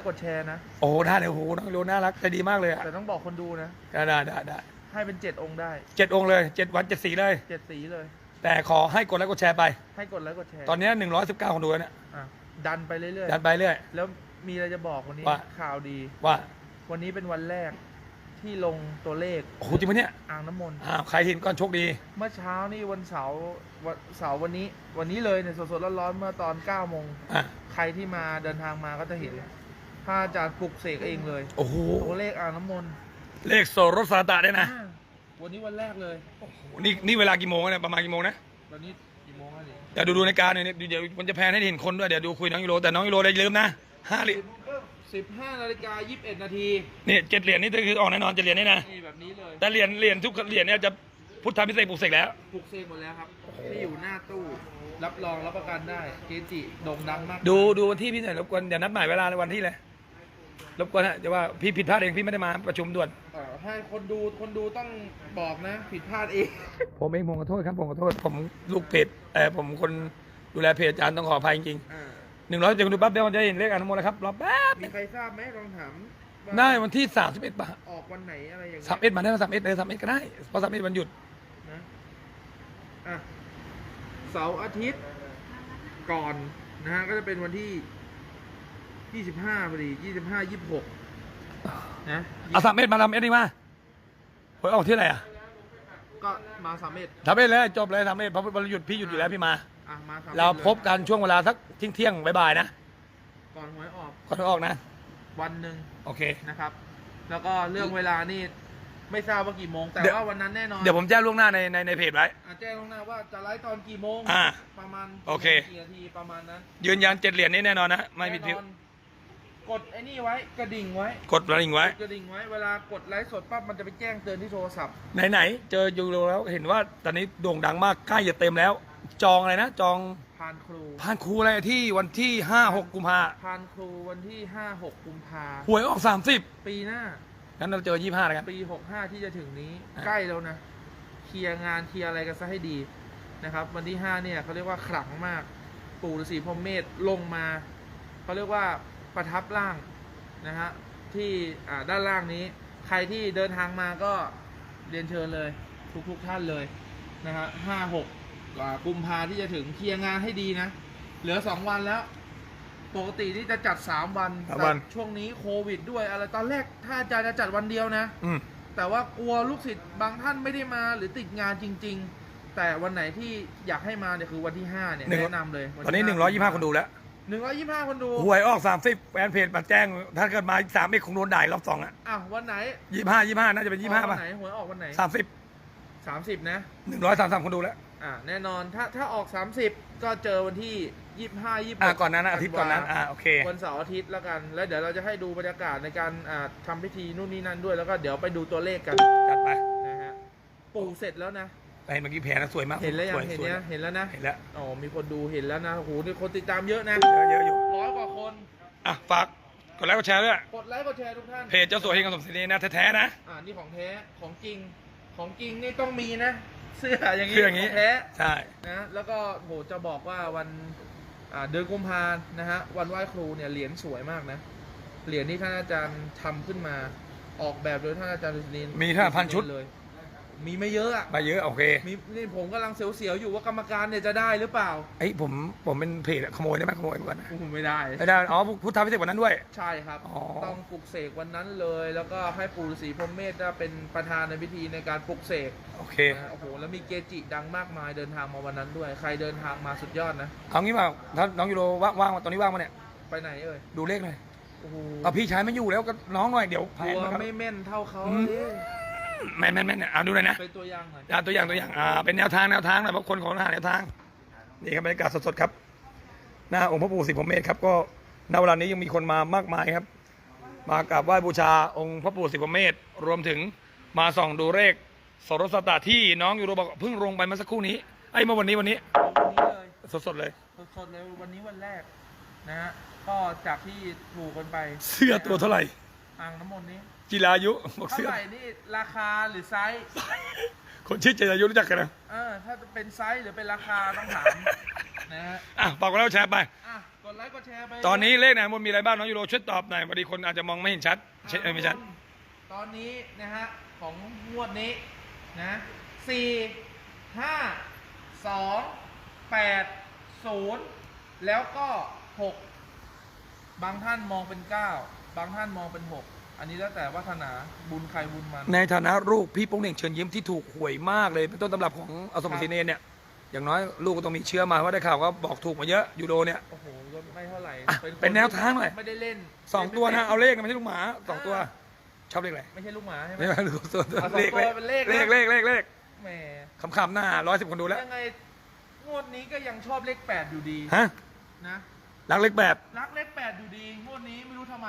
ค์กดแชร์นะ โอ้ได้เลยโอ้โหน้องยูโรน่ารักใจดีมากเลยอะแต่ต้องบอกคนดูนะ ได้ได้ได้ได้ให้เป็นเจ็ดองค์ได้เจ็ดองค์เลยเจ็ดวันเจ็ดสีเลย เจ็ดสีเลย แต่ขอให้กดไลค์กดแชร์ไป ให้กดไลค์กดแชร์ตอนนี้หนึ่งร้อยสิบเก้าคนดูแล้วเนี่ยอะดันไปเรื่อยดันไปเรื่อย ๆ แล้วมีอะไรจะบอกวันนี้ว่า ข่าวดี ว่าวันนี้เป็นวันแรกที่ลงตัวเลขโอ้โหจริงปะเนี่ยอ่างน้ำมนต์อ้าวใครเห็นก่อนโชคดี เมื่อเช้านี่วันเสาร์วันเสาร์วันนี้ วันนี้เลยเนี่ยสดๆร้อนๆเมื่อตอน9โมงอะ ใครที่มาเดินทางมาก็จะเห็นพ ระอาจารย์ปลุกเสกเองเลยโอ้โหตัวเลขอ่างน้ำมนต์เลขโสรสสาตะด้วยนะอ่าวันนี้วันแรกเลยโอ้โหนี่นี่เวลากี่โมงเนี่ยประมาณกี่โมงนะวันนี้กี่โมงแล้วนี่เดี๋ยวดูดูในการเนี่อยเดี๋ยวมันจะแพนให้เห็นคนด้วยเดี๋ยวดูคุยน้องยูโรแต่น้องยูโรอย่าลืมนะห้าเหรียญสิบห้านาฬิกายี่สิบเอ็ดนาทีนี่เจ็ดเหรียญนี่คือออกแน่นอนเจ็ดเหรียญนี่นะนี่แบบนี้เลยแต่เหรียญเหรียญทุกเหรียญเนี่ยจะพุทธพิเศษกปลุกเสกแล้วปลุกเสกหมดแล้วครับที่อยู่หน้าตู้รับรองรับประกันได้เกจิโด่งดังมาก ดูดูวันที่พี่หน่อยรบกวนเดี๋ยวนัดหมายเวลาในวันที่เลย รบกวนฮะจะว่าพี่ผิดพลาดเองพี่ไม่ได้มาประชุมด่วน เอ่อให้คนดูคนดูต้องบอกนะ ผิดพลาดเอง ผมเองผมขอโทษครับผมขอโทษผมลูกเพจเออผมคนดูแลเพจอาจารย์ต้องขออภัยจริงอ่าๆหนึ่งร้อยเจ็ดคนดูปั๊บเดี๋ยวมันจะเห็นเลขอนุโมทนาครับรอแป๊บมีใครทราบไหมลองถามว่าได้วันที่สามสิบเอ็ดบาทออกวันไหนอะไรอย่างสามเงี้เอ็ยดมาได้สามเอ็ดเลยสามเอ็ดก็ได้เพราะสามเอ็ดวันหยุดนะอะเสาร์อาทิตย์ก่อนนะฮะก็จะเป็นวันที่ ยี่สิบห้าพอดียี่สิบห้ายี่สิบหกนะเอาสามเอ็ดมาสามเอ็ดดีมาหวยออกที่ไหนอะก็มาสามเอ็ดสามเอ็ดเลยจบเลยสามเอ็ดเพราะวันหยุดพี่หยุดอยู่แล้วพี่มา อะมาสามเราพบกันช่วงเวลาสักเที่ยงเที่ยงๆบ่ายๆนะก่อนหวยออกก่อนหวยออกนะ วันหนึ่งโอเค นะครับ แล้วก็เรื่องเวลานี่ไม่ทราบว่ากี่โมง แต่เดี๋ยว ว่าวันนั้นแน่นอนเดี๋ยวผมแจ้งล่วงหน้าในในในเพจไว้ อะแจ้งล่วงหน้าว่าจะไลฟ์ตอนกี่โมงอ่าประมาณโอเค กี่นาทีประมาณนั้นยืนยันเจ็ดเหรียญนี้แน่นอนนะไม่ผิดแน่นอน กดไอ้นี่ไว้กระดิ่งไว้กดกระดิ่งไว้ กดกระดิ่งไว้เวลากดไลฟ์สดปั๊บมันจะไปแจ้งเตือนที่โทรศัพท์ไหนๆเจอยูโรแล้วเห็นว่าตอนนี้โด่งดังมากใกล้จะเต็มแล้ว จองอะไรนะจองพานครูพานครูอะไรที่วันที่ห้าหกกุมภาพานครูวันที่5 6กุมภาหวยออกสามสิบปีหน้างั้นเราเจอยี่ห้าแล้วกันปี65ที่จะถึงนี้อะใกล้แล้วนะเคลียร์งานเคลียร์อะไรกันซะให้ดีนะครับ วันที่5เนี่ยเขาเรียกว่าขลังมากปู่ฤาษีพรหมเมธลงมาเขาเรียกว่า ประทับร่างนะฮะที่อ่าด้านล่างนี้ ใครที่เดินทางมาก็เรียนเชิญเลย ทุกทุกๆท่านเลยนะฮะห้าหกกุมภาที่จะถึงเคลียร์งานให้ดีนะ เหลือสองวันแล้ว ปกติที่จะจัดสามวันสามแต่วันช่วงนี้โควิดด้วย อะไรตอนแรกถ้าอาจารย์จะจัดวันเดียวนะอืมแต่ว่ากลัวลูกศิษย์บางท่านไม่ได้มาหรือติดงานจริง ๆ แต่วันไหนที่อยากให้มาเนี่ยคือวันที่ห้าเนี่ยหนึ่งแนะนำเลย ตอนนี้หนึ่งร้อยยี่ห้าคนดูแล้ว หนึ่งร้อยยี่ห้าคนดูหวยออกสามสิบแฟนเพจมาแจ้ง ถ้าเกิดมาสามเอ็ดคงโดนด่ารอบสองอะอะวันไหนยี่ห้ายี่ห้าน่าจะเป็นยี่ห้าออกวัป่ะนไหนหวยออกวันไหนสามสิบสามสิบนะหนึ่งร้อยสามสามคนดูแล้วอะแน่นอนถ้าถ้าออกสามสิบก็เจอวันที่ยี่ห้ายี่อ่าก่อนนั้นนะอาทิตย์ก่อนนั้นอ่าโอเควันเสาร์อาทิตย์แล้วกันแล้วเดี๋ยวเราจะให้ดูบรรยากาศในการอ่าทำพิธีนู่นนี่นั่นด้วยแล้วก็เดี๋ยวไปดูตัวเลขกันจัดไปนะฮะปูเสร็จแล้วนะ แต่เห็นเมื่อกี้แผลนะสวยมากเห็นแล้วยัสงวยเห็นสวยเนี้ยเห็นแล้วนะเห็นแล้วอ๋อมีคนดูเห็นแล้วนะโอ้โหนี่คนติดตามเยอะนะเยอะเยอะอยู่ร้อยกว่าคน อะฝากกดไลค์กดแชร์ด้วยกดไลค์กดแชร์ทุกท่านเพจเจ้าสัวเฮงกับสมศรีนะแท้ๆนะอ่านี่ของแท้ของจริงของจริงนี่ต้องมีนะ เสื้ออย่างนี้คืออย่างนี้ขแท้ใช่นะแล้วก็โหจะบอกว่าวันอ่าเดือนกุมภานะฮะวันไหว้ครูเนี่ยเหรียญสวยมากนะเหรียญที่ท่านอาจารย์ทำขึ้นมาออกแบบโดยท่านอาจารย์ดุษฎีมีท่าพันชุดเลย มีไม่เยอะอะมาเยอะโอเคมีนี่ผมกำลังเสียวๆอยู่ว่ากรรมการเนี่ยจะได้หรือเปล่าเอ้ยผมผมเป็นเพจอะขโมยได้ไหมขโมยก่อนนะผมไม่ได้ ไม่ได้อ๋อพุทธพิเศษกว่านั้นด้วย ใช่ครับ อ๋อ ต้องปลุกเสกวันนั้นเลย แล้วก็ให้ปู่ฤาษีพรหมเมธได้เป็นประธานในพิธีในการปลุกเสกโอเค นะโอ้โหแล้วมีเกจิดังมากมายเดินทางมาวันนั้นด้วย ใครเดินทางมาสุดยอดนะ เอางี้มาถ้าน้องยูโรว่างว่างตอนนี้ว่างมาเนี่ยไปไหนเอ่ยดูเลขหน่อยโอ้โหเอาพี่ชายไม่อยู่แล้วก็น้องหน่อยเดี๋ยวแผตันวมันก็ ไม่แม่นเท่าเขาอืมดิ แม่นแม่นแม่นเอาดูหน่อยนะเป็นตัวอย่างหน่อยอ่าตัวอย่างตัวอย่างอ่าเป็นแนวทางแนวทางหน่อยเพราะคนของทหารแนวทางนี่ครับบรรยากาศสดๆครับหน้าองค์พระปู่สิบพรหมเมธครับก็ณเวลานี้ยังมีคนมามากมายครับ มากราบไหว้บูชาองค์พระปู่สิบพรหมเมธรวมถึงมาส่องดูเลขสรสตาที่น้องยูโรบอกเพิ่งลงไปเมื่อสักครู่นี้ไอ้ยเมื่อวันนี้วันนี้วันนี้เลยสดๆเลยสดๆเลยวันนี้วันแรกนะฮะก็จากที่ถูกกันไป เสื้อตัวเท่าไหร่อ่างน้ำมนต์นี้ จิรายุบอกเท่าเสื้อไหร่นี่ราคาหรือไซส์ คนชื่อจิรายุรู้จักกันนะเออ ถ้าจะเป็นไซส์หรือเป็นราคาต้องถามนะฮะ อะบอกกันแล้วแชร์ไป อะกกดไลค์ กดแชร์ไปตอนนี้เลขไหนมันมีอะไรบ้างน้องยูโรช่วยตอบหน่อยพอดีคนอาจจะมองไม่เห็นชัดเช็ดเออไม่ชัดตอนนี้นะฮะ ของงวดนี้นะสี่ห้าสองแปดศูนย์แล้วก็หกบางท่านมองเป็นเก้าบางท่านมองเป็นหก อันนี้แล้วแต่วัฒนาบุญใครบุญมัน ในฐานะลูกพี่โป้งเหน่งเชิญยิ้มที่ถูกหวยมากเลย เป็นต้นตำรับของอสมศิเนนเนี่ยอย่างน้อยลูกก็ต้องมีเชื่อมาเพราะได้ข่าวว่าบอกถูกมาเยอะยูโรเนี่ยโอ้โหยศไม่เท่าไหร่อะคเป็นแนวทางหน่อยไม่ได้เล่นสองตัวนะเอาเลขนะไม่ใช่ลูกหมาสองตัว ชอบเลขอะไรไม่ใช่ลูกหมาใช่ไหม ไม่ใช่ลูกตัวตัวเอาสองเลขตัวเป็นเลขนะ เลขเลขเลขเลขแหมขำๆหน้าร้อยสิบคนดูแล้วยังไงงวดนี้ก็ยังชอบเลขแปดอยู่ดีฮะนะรักเลขแบบรักเลขแปดอยู่ดีงวดนี้ไม่รู้ทำไม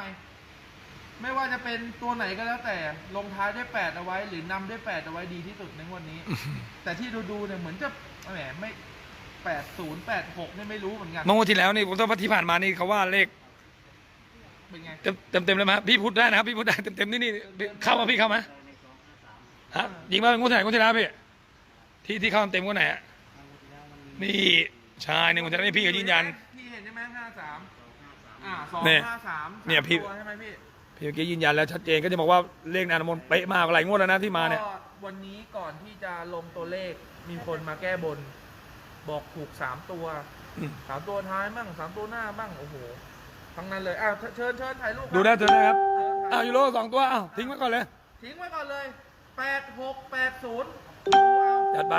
ไม่ว่าจะเป็นตัวไหนก็แล้วแต่ลงท้ายด้วยแปดเอาไว้ หรือนำด้วยแปดเอาไว้ดีที่สุดในงวดนี้ แต่ที่ดูดูๆเนี่ยเหมือนจะแหมไม่แปดศูนย์แปดหกนี่ไม่รู้เหมือนกันเมื่อวันที่แล้วนี่ผมต้องที่ผ่านมานี่เขาว่าเลขเป็นไง เต็มเต็มเต็มเลยไหมพี่พูดได้นะครับพี่พูดได้เต็มเต็มนี่นี่เข้ามาพี่เข้ามาฮะยิงมาเป็นงวดที่ไหนงวดที่แล้วพี่ที่ที่เข้าเต็มงวดไหนอะนี่ใช่หนึ่งงวดที่แล้วนี่พี่ก็ยืนยัน พี่เห็นใช่ไหมห้าสามอ่าสองเนี่ยห้าสามเนี่ยพี่ตัวใช่ไหมพี่ พี่เมื่อกี้ยืนยันแล้วชัดเจนก็จะบอกว่าเลขนานมนต์เป๊ะมากหลายงวดแล้วนะที่มาเนี่ย ก็วันนี้ก่อนที่จะลงตัวเลขมีคนมาแก้บน บอกถูกสามตัวอืม สามตัวท้ายมั่งสามตัวหน้ามั่งโอ้โหทั้งนั้นเลยอ้าวเชิญเชิญถ่ายรูปครับดูได้เถอะนะครับเชิญถ่อ้าวยยูโรสองตัวอ้าวทิ้งไว้ก่อนเลยทิ้งไว้ก่อนเลยแปดหกแปดศูนย์จัดไป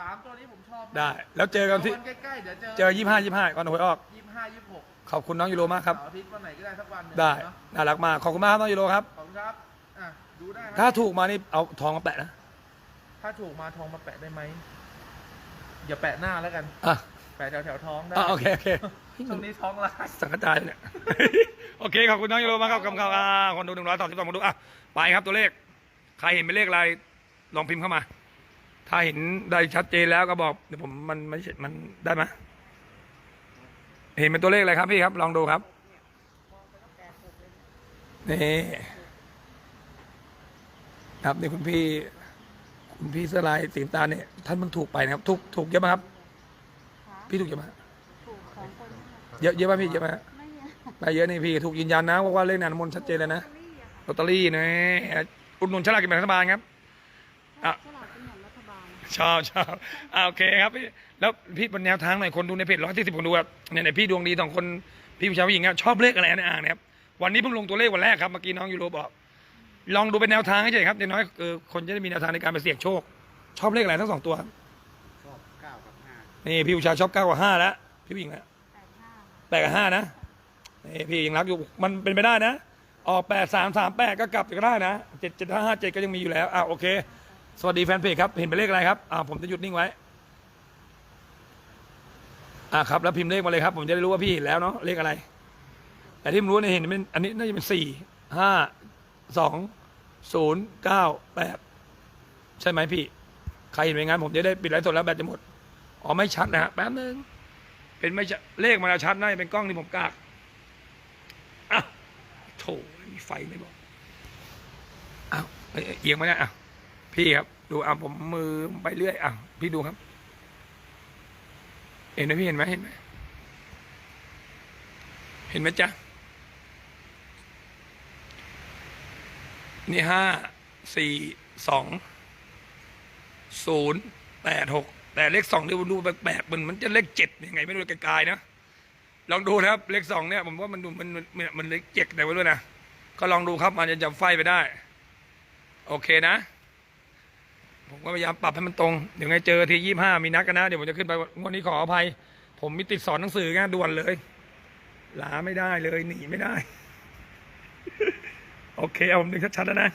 สามตัวนี้ผมชอบได้ แล้วเจอกันที่วันใกล้ๆเดี๋ยวเจอเจอยี่ห้ายี่ห้าก่อนหวยออก ยี่ห้ายี่หก ขอบคุณน้องยูโรมากครับเสาร์อาทิตย์วันไหนก็ได้สักวันหนึ่งได้เนอะน่ารักมากขอบคุณมากครับน้องยูโรครับ ขอบคุณครับอะดูได้ครับถ้าถูกมานี่เอาทองมาแปะนะถ้าถูกมาทองมาแปะได้ไหมอย่าแปะหน้าแล้วกัน อะแปะแถวแถวๆท้องได้อะโอเคโอเคช่วงนี้ท้องลายสังกัดใจเนี่ย โอเคขอบคุณน้องยูโรมากครับกำกับอ่าคนดูหนึ่งร้อยสองสิบสองคนดูอะไปครับตัวเลขใครเห็นเป็นเลขอะไรลองพิมพ์เข้ามา ถ้าเห็นได้ชัดเจนแล้วก็บอกเดี๋ยวผมมันไม่ใช่มันได้ไหม เห็นเป็นตัวเลขอะไรครับพี่ครับ ลองดูครับ นี่ครับนี่คุณพี่ คุณพี่เสื้อลายสีน้ำตาลเนี่ยท่านเพิ่งถูกไปนะครับ ถูกถูกเยอะไหมครับ พี่ถูกเยอะไหมถูกสองคนค่ะเยอะเยอะไหมพี่เยอะไหมไม่เยอะไม่เยอะนี่พี่ ถูกยืนยันนะว่าเลขนานมนต์ชัดเจนเลยนะลอตเตอรี่อะค่ะลอตเตอรี่นะอุดหนุนฉลากกินแบ่งรัฐบาลครับอะ ชอบชอบอ่าโอเคครับพี่แล้วพี่เป็นแนวทางหน่อยคนดูในเพจร้อยที่สิบคนดูครับเนี่ยไหนพี่ดวงดีสองคนพี่ผู้ชายผู้หญิงครับชอบเลขอะไรในอ่างนะครับวันนี้เพิ่งลงตัวเลขวันแรกครับเมื่อกี้น้องยูโรบอก ลองดูเป็นแนวทางให้เฉยครับอย่างน้อยเออคนจะได้มีแนวทางในการไปเสี่ยงโชค ชอบเลขอะไรทั้งสองตัวครับชอบเก้ากับห้านี่พี่ผู้ชายชอบเก้ากว่าห้าแล้วพี่ผู้หญิงนะแปดห้าค่ะแปดกับห้านะนี่พี่ยังรักอยู่มันเป็นไปได้นะ ออกแปดสามสามแปดก็กลับก็ได้นะเจ็ดเจ็ดห้าห้าเจ็ดก็ยังมีอยู่แล้วอ่าโอเค สวัสดีแฟนเพจครับ เห็นเป็นเลขอะไรครับอ่าผมจะหยุดนิ่งไว้อ่าครับแล้วพิมพ์เลขมาเลยครับ ผมจะได้รู้ว่าพี่เห็นแล้วเนาะเลขอะไร แต่ที่ผมรู้เนี่ยเห็นเป็นอันนี้น่าจะเป็นสี่ห้าสองศูนย์เก้าแปดใช่ไหมพี่ ใครเห็นเป็นงั้นผมจะได้ปิดไลฟ์สดแล้วแบตจะหมดอ๋อไม่ชัดนะฮะแป๊บนึงเป็นไม่ใช่เลขมันอะชัดน่าจะเป็นกล้องที่ผมกากอะโถมีไฟไม่บอกอ้าวเอียงมาเนี่ยอะ พี่ครับ ดูอะผมมือไปเรื่อยอะพี่ดูครับ เห็นไหมพี่เห็นไหมเห็นไหมเห็นไหมจ๊ะนี่ห้าสี่สองศูนย์แปดหกแต่เลขสองนี่ผมดูแปลกๆมันมันจะเลขเจ็ดยังไงไม่รู้ไกลๆนะลองดูนะครับ เลขสองเนี่ยผมว่ามันดูมันมันมันเลขเจ็ดแต่ว่าด้วยนะก็ลองดูครับมันจะจำไฟไปได้ โอเคนะ ก็พยายามปรับให้มันตรงเดี๋ยวไงเจอทียี่ห้ามีนัดกันนะเดี๋ยวผมจะขึ้นไปงวดนี้ขออภัย ผมมีติดสอนหนังสือไงด่วนเลยลาไม่ได้เลยหนีไม่ได้ โอเค เอาผมดึงชัดๆแล้วนะ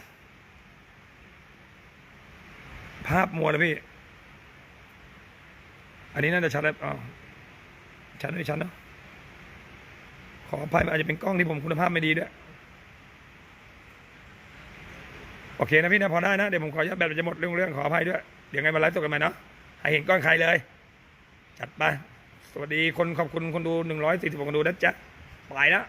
ภาพมัวแล้วพี่ อันนี้น่าจะชัดแล้วอ๋อชัดไม่ชัดเนอะขออภัยอาจจะเป็นกล้องที่ผมคุณภาพไม่ดีด้วย โอเคนะพี่นะพอได้นะ เดี๋ยวผมขอยัดแบตมันจะหมดเรื่องเรื่องขออภัยด้วย เดี๋ยวไงมาไลฟ์สดกันใหม่เนาะให้เห็นก้อนใครเลย จัดไป สวัสดีคนขอบคุณคนดูหนึ่งร้อยสี่สิบคนดูนะจ๊ะไปแล้ว